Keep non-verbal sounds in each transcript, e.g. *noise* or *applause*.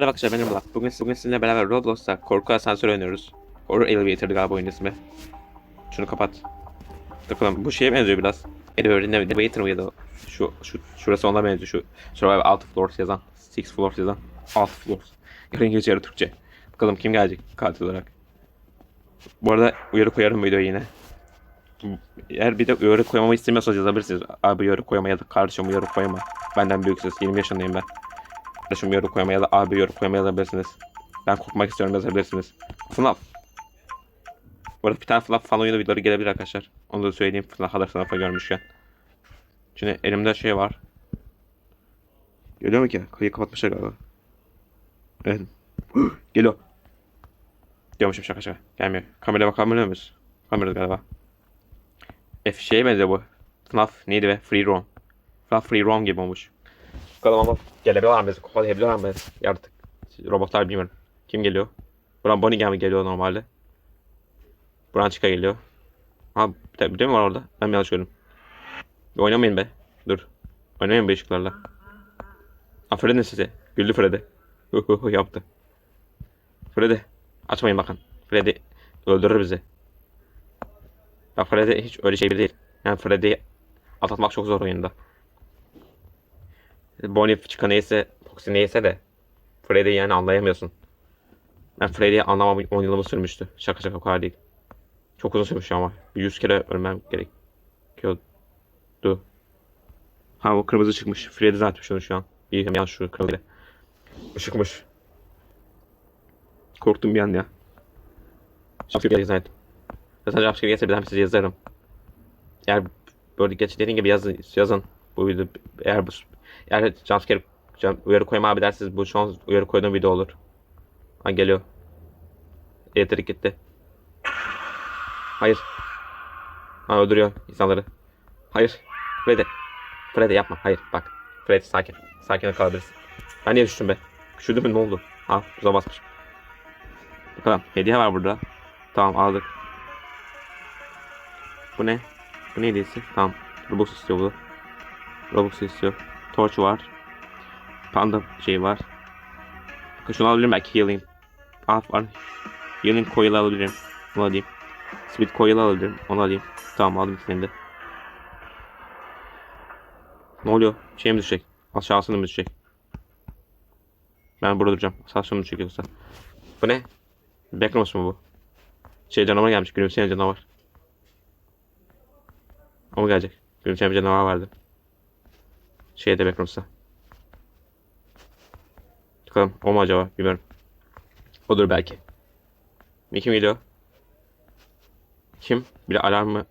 Merhaba arkadaşlar benim Burak. Bugün, bugün sizinle beraber Roblox'ta korku asansör oynuyoruz. Horror Elevator'dı galiba oyunun ismi. Şunu kapat. Bakalım bu şeye benziyor biraz. Elevator, Elevator mıydı? Şu, şu, şurası ona benziyor. Şu Survival Alt Floors yazan. Six Floors yazan. Alt Floors. Yarı İngilizce yarı Türkçe. Bakalım kim gelecek katil olarak. Bu arada uyarı koyarım videoya yine. Eğer bir de uyarı koymamı istemiyorsanız yazabilirsiniz. Abi uyarı koyma ya da kardeşim uyarı koyma. Benden büyüksünüz. 20 yaşındayım ben. Kardeşim yorum koyma ya da abi yorum koyma yazabilirsiniz. Ben korkmak istiyorum yazabilirsiniz. FNAF. Bu arada bir tane FNAF fan oyunu videoları gelebilir arkadaşlar. Onu da söyleyeyim FNAF kadar FNAF'a görmüşken. Şimdi elimde şey var. Geliyor mu ki? Kayı kapatmışlar galiba. Evet. *gasps* Geliyor. Diyormuşum şaka şaka. Gelmiyor. Kameraya bakamıyor muyuz? Kamera galiba. F şeye benziyor bu. FNAF neydi be? Free roam. FNAF free roam gibi olmuş. Bakalım ama gelebiliyorlar mı? Kovalayabiliyorlar mı? Artık robotlar bilmiyorum. Kim geliyor? Buran Bonnie mi geliyor normalde? Buran Chica geliyor. Ha bir de mi var orada? Ben mi yanlış gördüm? Bir oynamayın be. Dur. Oynamayın be ışıklarla. Freddy'nin sesi. Güldü *laughs* hu yaptı. Freddy. Açmayın bakın. Freddy öldürür bizi. Ya Freddy hiç öyle şey değil. Yani Freddy'yi atlatmak çok zor oyunda. Bonnie çıka neyse, Foxy neyse de Freddy'yi yani anlayamıyorsun. Ben Freddy'yi anlamam 10 yılımı sürmüştü. Şaka şaka o kadar değil. Çok uzun sürmüş ama. Bir 100 kere ölmem gerekiyordu. Ha o kırmızı çıkmış. Freddy zaten şunu şu an. İyi hem yan şu kırmızı. Işıkmış. Korktum bir an ya. Jumpscare zannettim. Zaten jumpscare gelse bir daha size yazarım. Eğer böyle geç dediğin gibi yazın, yazın. Bu video eğer bu eğer jumpscare jump, uyarı koyma abi derseniz bu şu an uyarı koyduğum video olur. Ha geliyor. Elektrik gitti. Hayır. Ha öldürüyor insanları. Hayır. Freddy. Freddy yapma. Hayır bak. Freddy sakin. Sakin kalabilirsin. Ben niye düştüm be? Üşüdüm mü ne oldu? Ha buza basmış. Bakalım hediye var burada. Tamam aldık. Bu ne? Bu ne hediyesi? Tamam. Robux istiyor bu. Robux istiyor. Torch var. Panda şey var. Bakın şunu alabilirim belki healing. Ah var. Healing coil alabilirim. Onu alayım. Speed coil alabilirim. Onu alayım. Tamam aldım ikisini de. Ne oluyor? Şey mi düşecek? Aşağısına mı düşecek? Ben burada duracağım. Aşağısına mı düşecek yoksa? Bu ne? Backrooms mu bu? Şey canavar gelmiş. Gülümseyen canavar. O mu gelecek? Gülümseyen bir canavar vardı. Şeyde Backrooms'ta. Bakalım o mu acaba bilmiyorum. Odur belki. Kim geliyor? Kim? Bir alarmı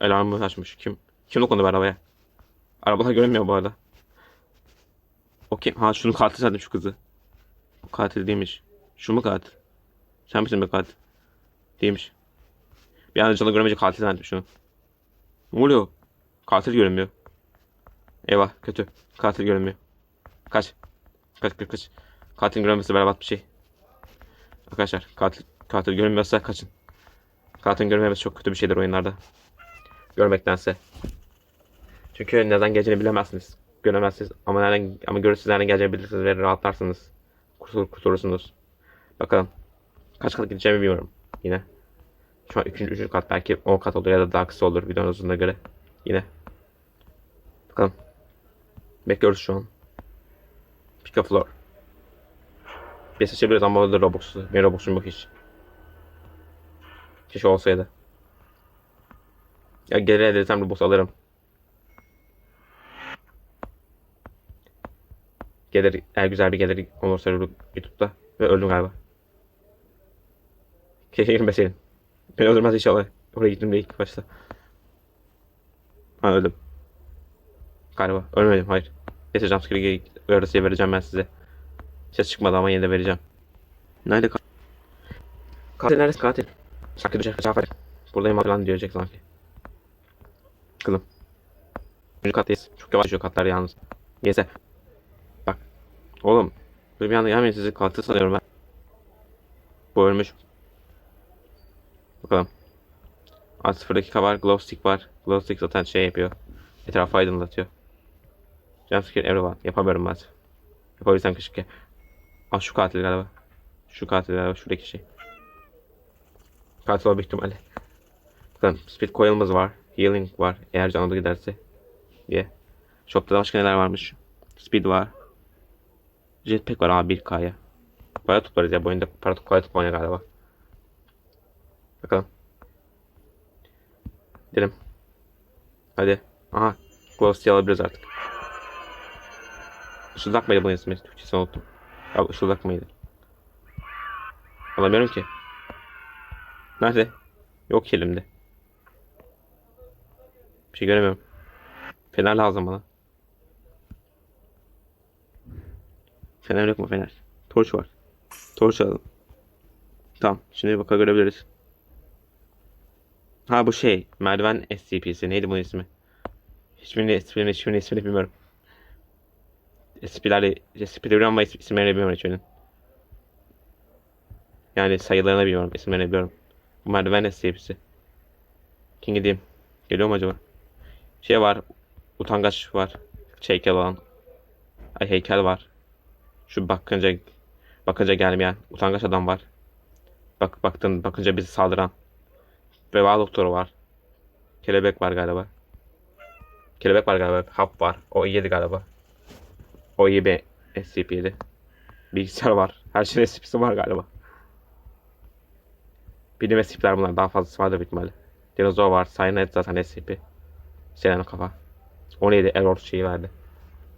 alarmı açmış. Kim? Kim dokundu arabaya? Arabalar görünmüyor bu arada. O kim? Ha şunu katil sandım şu kızı. Bu katil değilmiş. Şu mu katil? Sen misin be katil? Değilmiş. Bir an canlı göremeyecek katil zannettim şunu. Ne oluyor? Katil görünmüyor. Eyvah kötü. Katil görünmüyor. Kaç. Kaç kaç kaç. Katil görünmesi berbat bir şey. Arkadaşlar katil, katil görünmüyorsa kaçın. Katil görünmemesi çok kötü bir şeydir oyunlarda. Görmektense. Çünkü neden geleceğini bilemezsiniz. Göremezsiniz ama nereden ama görürsünüz nereden geleceğini bilirsiniz ve rahatlarsınız. Kurtul, kurtulursunuz. Bakalım. Kaç kat gideceğimi bilmiyorum. Yine. Şu an 3. 3. kat belki 10 kat olur ya da daha kısa olur videonun uzunluğuna göre. Yine. Bakalım. Bekliyoruz şu an. Pick a floor. Bir seçebiliriz ama orada Robux'u. Benim Robux'um yok hiç. Keşke olsaydı. Ya geri edersem Robux alırım. Gelir, eğer güzel bir gelir olursa YouTube'da. Ve öldüm galiba. Keşke girmeseydin. Beni öldürmez inşallah. Oraya gittim de ilk başta. Ha öldüm. Galiba. Ölmedim hayır. Neyse jumpscare'i öğretisiye vereceğim ben size. Ses çıkmadı ama yine de vereceğim. Nerede katil? Katil neresi katil? Sanki cevap ver. Buradayım falan diyecek sanki. Kılım. Üçüncü kattayız. Çok yavaş düşüyor katlar yalnız. Neyse. Bak. Oğlum. Böyle bir anda gelmeyin sizi katil sanıyorum ben. Bu ölmüş. Bakalım. Alt sıfır dakika var. Glow var. Glow zaten şey yapıyor. Etrafı aydınlatıyor. Jumpscare everyone. Yapamıyorum ben. Yapabilsem keşke. Aa şu katil galiba. Şu katil galiba şuradaki şey. Katil olma ihtimali. Bakın speed coil'ımız var. Healing var. Eğer canlı giderse. Diye. Shop'ta da başka neler varmış. Speed var. Jetpack var ama 1K'ya. Bayağı toplarız ya bu oyunda para kolay toplanıyor galiba. Bakalım. Gidelim. Hadi. Aha. Glowstone alabiliriz artık. Işıldak mıydı bunun ismi? Türkçesini unuttum. Ya ışıldak mıydı? Alamıyorum ki. Nerede? Yok elimde. Bir şey göremiyorum. Fener lazım bana. Fener yok mu fener? Torç var. Torç alalım. Tamam. Şimdi bakalım görebiliriz. Ha bu şey. Merdiven SCP'si. Neydi bunun ismi? Hiçbirini, hiçbirini, hiçbirini ismini bilmiyorum. SCP'lerle, SCP'leri ama is- isimlerini bilmiyorum hiçbirinin. Yani sayılarını bilmiyorum, isimlerini biliyorum. Bu merdiven SCP'si. Kim gideyim? Geliyor mu acaba? Şey var. Utangaç var. Heykel olan. Ay heykel var. Şu bakınca bakınca gelmeyen utangaç adam var. Bak baktın bakınca bizi saldıran. Veba doktoru var. Kelebek var galiba. Kelebek var galiba. Hap var. O iyiydi galiba. O iyi bir SCP'ydi. Bilgisayar var. Her şeyin SCP'si var galiba. Bilim SCP'ler bunlar. Daha fazlası vardır büyük ihtimalle. Dinozor var. Cyanide zaten SCP. Selen kafa. O neydi? Error şeyi verdi.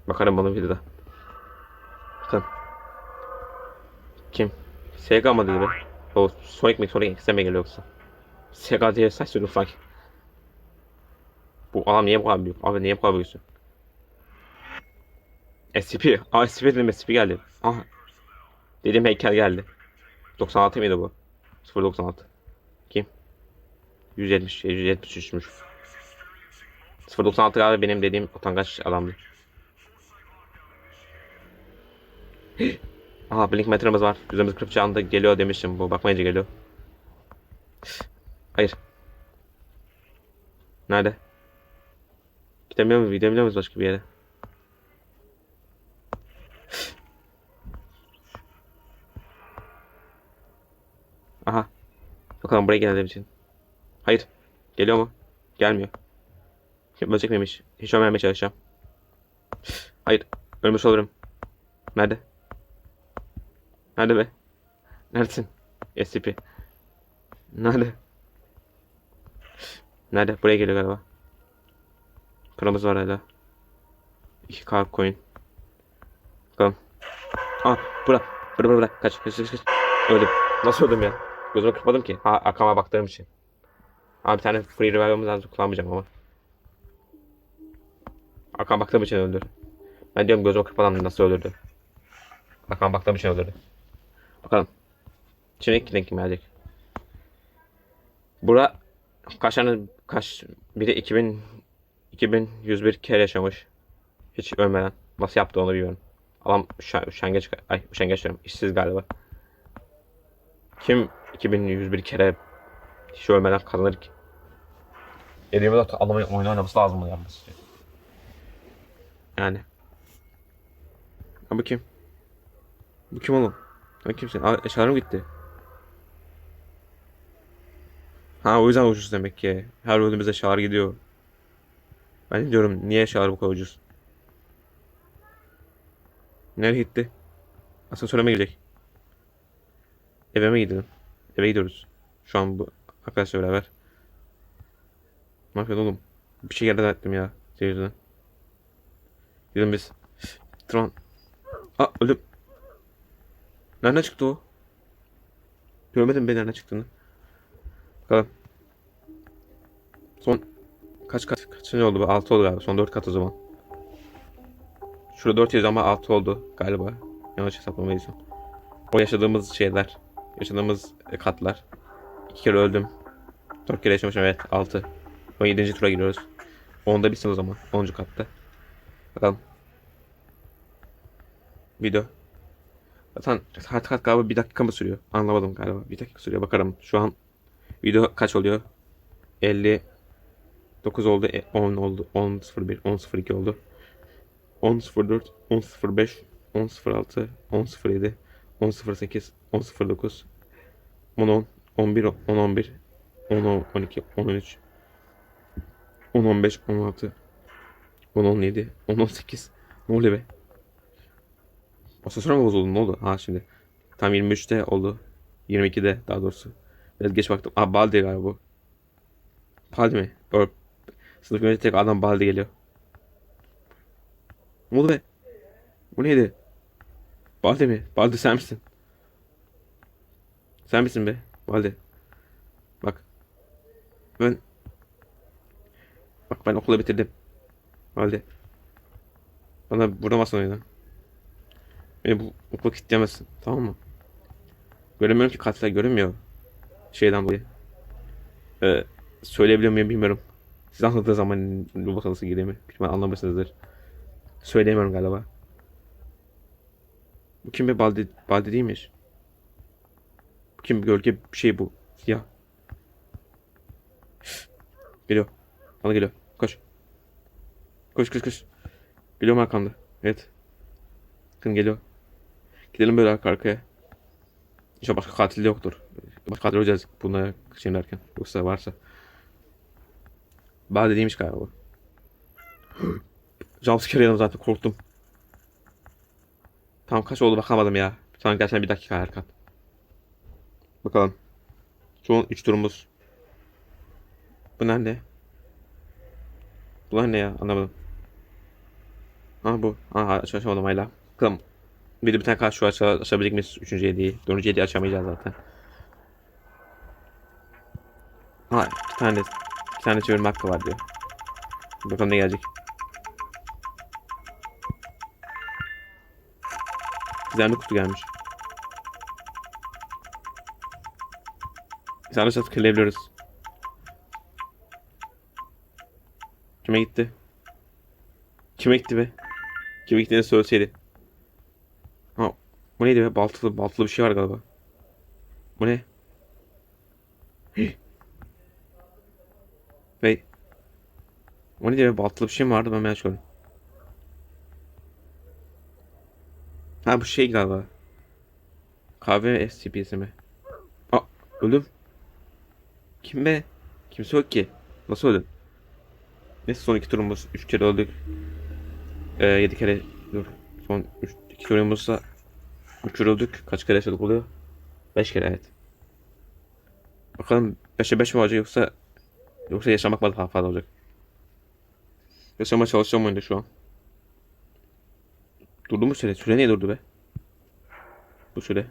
Bakarım bunun videoda. Bakın. Kim? Sega mı dedi? O Sonic mi? Sonic X'e mi geliyor yoksa? Sega diye saç sanki. Bu adam niye bu kadar büyük? Abi niye bu kadar büyüksün? SCP. Aa SCP dedim SCP geldi. Aha. Dediğim heykel geldi. 96 mıydı bu? 096. Kim? 170, 173'müş. 096 galiba benim dediğim utangaç adamdı. *gasps* Aha blink metremiz var. Yüzümüz 40 anda geliyor demiştim. Bu bakmayınca geliyor. Hayır. Nerede? Gidemiyor muyuz? Gidemiyor muyuz başka bir yere? Aha. Bakalım buraya gelelim için. Hayır. Geliyor mu? Gelmiyor. Ölecek miymiş? Hiç ölmemeye çalışacağım. Hayır. Ölmüş olurum. Nerede? Nerede be? Neredesin? SCP. Nerede? Nerede? Buraya geliyor galiba. Paramız var hala. 2k coin. Bakalım. Aa bura. Bura bura bura. Kaç kaç kaç kaç. Öldüm. Nasıl öldüm ya? Gözümü kırpmadım ki. Ha arkama baktığım için. Abi bir tane free revive'ımız lazım. Kullanmayacağım ama. Arkama baktığım için öldü. Ben diyorum gözümü kırpmadan nasıl öldürdü. Arkama baktığım için öldürdü. Bakalım. Şimdi ilk kim gelecek? Bura kaç tane kaç biri 2000 2101 kere yaşamış. Hiç ölmeden. Nasıl yaptı onu bilmiyorum. Adam üşen- üşengeç ay üşengeç diyorum. İşsiz galiba. Kim 2101 kere hiç ölmeden kazanır ki? 24 adamın oyunu oynaması lazım yapması için. Yani. Ha bu kim? Bu kim oğlum? Sen kimsin? Aa eşyalarım gitti. Ha o yüzden ucuz demek ki. Her öldüğümüzde eşyalar gidiyor. Ben de diyorum niye eşyalar bu kadar ucuz? Nereye gitti? Asansöre mi gidecek? Eve mi gidelim? Eve gidiyoruz. Şu an bu arkadaşla beraber. Ne yapıyorsun oğlum? Bir şey yerden ettim ya. Yüzünden. Gidelim biz. Tron. Aa öldüm. Nereden çıktı o? Görmedim ben nereden çıktığını. Bakalım. Son kaç kat kaçıncı oldu bu? 6 oldu galiba. Son 4 kat o zaman. Şurada 4 yazıyor ama 6 oldu galiba. Yanlış hesaplamadıysam. O yaşadığımız şeyler. Yaşadığımız e, katlar. 2 kere öldüm. 4 kere yaşamışım evet 6. 17. tura giriyoruz. 10'da bitsin o zaman. 10. katta. Bakalım. Video. Zaten her kat galiba bir dakika mı sürüyor? Anlamadım galiba. Bir dakika sürüyor. Bakarım. Şu an video kaç oluyor? 50 9 oldu. e, 10 oldu. 10 01 10 02 oldu. 10 04 10 05 10 06 10 07 10.08, 10.09, 10.10, 11, 10.11, 10.12, 10.13, 10.15, 16, 10.17, 10.18. Ne oluyor be? Asansör bozuldu? Ne oldu? Ha şimdi. Tam 23'te oldu. 22'de daha doğrusu. Biraz geç baktım. Aa Baldi galiba bu. Baldi mi? Or Sınıf yönetici tek adam Baldi geliyor. Ne oldu be? Bu neydi? Baldi mi? Baldi sen misin? Sen misin be? Baldi. Bak. Ben... Bak ben okulu bitirdim. Baldi. Bana vuramazsın oyuna. Beni bu okula kilitleyemezsin. Tamam mı? Göremiyorum ki katiller görünmüyor. Şeyden dolayı. Ee, söyleyebiliyor muyum bilmiyorum. Siz anladığı zaman robot adası girdiğimi. Büyük ihtimal anlamışsınızdır. Söyleyemiyorum galiba. Bu kim be baldi, baldi değilmiş. Bu kim gölge şey bu. Siyah. Geliyor. Bana geliyor. Koş. Koş koş koş. Geliyorum arkamda. Evet. Bakın geliyor. Gidelim böyle arka arkaya. İnşallah başka katil de yoktur. Başka katil olacağız bunlara şey derken. Yoksa varsa. Bana dediğimmiş galiba bu. Jumpscare yedim zaten korktum. Tam kaç oldu bakamadım ya. Sana gerçekten bir dakika Erkan. Bakalım. An 3 turumuz. Bunlar ne? Bunlar ne ya? Anlamadım. Ha bu. Aha aç açamadım hala. Bakalım. Bir de bir tane karşı aç açabilecek miyiz? Üçüncü hediyeyi. Dördüncü hediyeyi açamayacağız zaten. Ha iki tane. iki tane çevirme hakkı var diyor. Bakalım ne gelecek. Gizemli kutu gelmiş. Biz araç atıp kırlayabiliyoruz. Kime gitti? Kime gitti be? Kime gittiğini söyleseydi. Ha, bu neydi be? Baltılı, baltılı bir şey var galiba. Bu ne? Bey. O neydi be? Baltılı bir şey mi vardı? Ben merak ediyorum. Ha bu şey galiba. Kahve SCP'si mi? Aa öldüm. Kim be? Kimse yok ki. Nasıl öldüm? Neyse son iki turumuz. Üç kere öldük. Ee, yedi kere dur. Son üç, iki turumuzda öldük. Kaç kere yaşadık oluyor? Beş kere evet. Bakalım beşe beş mi olacak yoksa yoksa yaşamak mı daha fazla olacak? Yaşamaya çalışacağım oyunda şu an. Durdu mu süre? Süre niye durdu be? Bu süre.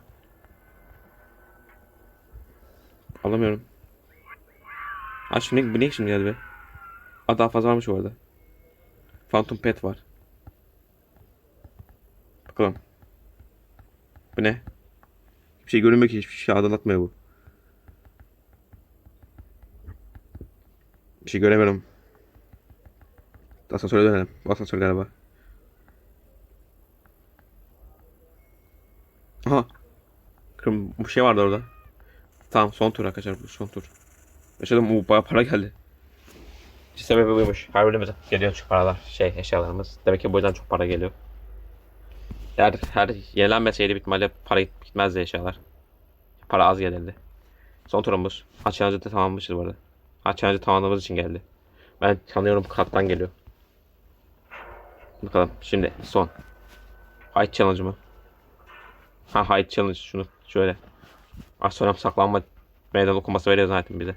Alamıyorum. Ha şimdi bu ne şimdi geldi be? Aa daha fazla varmış bu arada. Phantom Pet var. Bakalım. Bu ne? Hiçbir şey görünmüyor ki hiçbir şey aydınlatmıyor bu. Bir şey göremiyorum. Asansöre dönelim. Bu asansör galiba. Aha. Kırm bu şey vardı orada. Tamam son tur arkadaşlar bu son tur. Yaşadım o bayağı para geldi. İşte sebebi buymuş. Her bölümümüze geliyor çok paralar. Şey eşyalarımız. Demek ki bu yüzden çok para geliyor. Eğer her yenilenmeseydi bitmeli para gitmezdi eşyalar. Para az gelirdi. Son turumuz. Haç da tamamlamışız bu arada. Haç tamamlamamız için geldi. Ben sanıyorum kattan geliyor. Bakalım şimdi son. Height challenge mı? Ha height challenge şunu şöyle. Sonra saklanma meydan okuması veriyor zaten bize.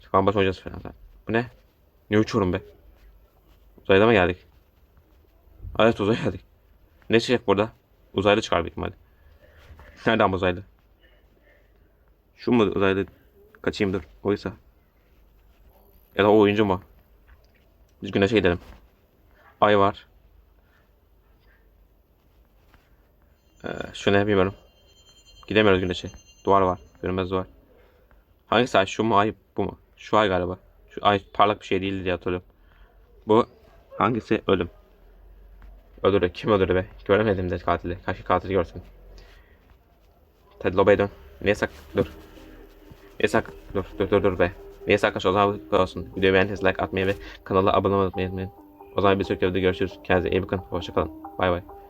Saklanmaç oynayacağız falan zaten. Bu ne? Ne uçuyorum be? Uzayda mı geldik? Evet uzaya geldik. Ne çıkacak burada? Uzaylı çıkar büyük ihtimalle. Nereden bu uzaylı? Şu mu uzaylı? Kaçayım dur. Oysa. Ya da o oyuncu mu? Biz güneşe gidelim. Ay var. Ee, şu ne bilmiyorum. Gidemiyoruz güneşe. Duvar var. Görünmez duvar. Hangisi ay? Şu mu ay bu mu? Şu ay galiba. Şu ay parlak bir şey değildi diye hatırlıyorum. Bu hangisi ölüm? Öldürü. Kim öldürdü be? Göremedim de katili. Kaç katili görsün. Ted Lobby'e dön. Niye sak? Dur. Niye sak? Dur dur dur dur be. Niye sak? O zaman bu olsun. Videoyu beğendiyseniz like atmayı ve kanala abone olmayı unutmayın. O zaman bir sonraki videoda görüşürüz. Kendinize iyi bakın. Hoşçakalın. Bay bay.